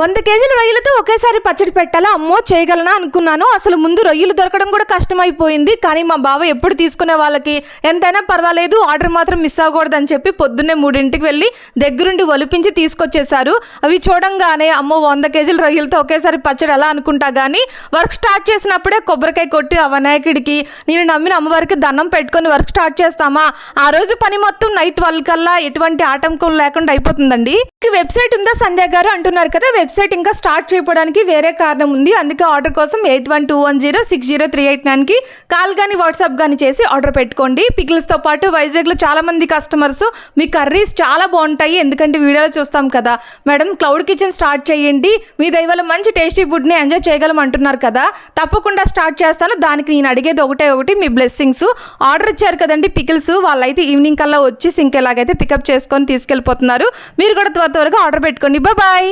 వంద కేజీల రొయ్యలతో ఒకేసారి పచ్చడి పెట్టాలా? అమ్మో చేయగలనా అనుకున్నాను. అసలు ముందు రొయ్యలు దొరకడం కూడా కష్టమైపోయింది. కానీ మా బావ ఎప్పుడు తీసుకునే వాళ్ళకి ఎంతైనా పర్వాలేదు ఆర్డర్ మాత్రం మిస్ అవ్వకూడదని చెప్పి పొద్దున్నే మూడింటికి వెళ్ళి దగ్గరుండి ఒలిపించి తీసుకొచ్చేసారు అవి చూడంగానే అమ్మో వంద కేజీల రొయ్యలతో ఒకేసారి పచ్చడి ఎలా అనుకుంటా కానీ వర్క్ స్టార్ట్ చేసినప్పుడే కొబ్బరికాయ కొట్టి ఆ వినాయకుడికి నేను నమ్మిన అమ్మవారికి దండం పెట్టుకొని వర్క్ స్టార్ట్ చేస్తామా? ఆ రోజు పని మొత్తం నైట్ వాళ్ళకల్లా కల్లా ఎటువంటి ఆటంకం లేకుండా అయిపోతుందండి. వెబ్సైట్ ఉందా సంధ్య గారు? అంటున్నారు కదా వెబ్సైట్ ఇంకా స్టార్ట్ చేయడానికి వేరే కారణం ఉంది. అందుకే ఆర్డర్ కోసం eight one two one zero six zero three eight నైన్కి కాల్ కానీ వాట్సాప్ కానీ చేసి ఆర్డర్ పెట్టుకోండి. పికిల్స్తో పాటు వైజాగ్లో చాలా మంది కస్టమర్స్ మీ కర్రీస్ చాలా బాగుంటాయి. ఎందుకంటే వీడియోలో చూస్తాం కదా. మేడం క్లౌడ్ కిచెన్ స్టార్ట్ చేయండి. మీ దైవలో మంచి టేస్టీ ఫుడ్ని ఎంజాయ్ చేయగలం అంటున్నారు కదా. తప్పకుండా స్టార్ట్ చేస్తాను. దానికి నేను అడిగేది ఒకటే ఒకటి మీ బ్లెస్సింగ్స్. ఆర్డర్ ఇచ్చారు కదండి పికిల్స్. వాళ్ళైతే ఈవినింగ్ కల్లా వచ్చి సింక్ ఎలాగైతే పికప్ చేసుకొని తీసుకెళ్ళిపోతున్నారు. మీరు కూడా త్వర త్వరగా ఆర్డర్ పెట్టుకోండి. బాయ్.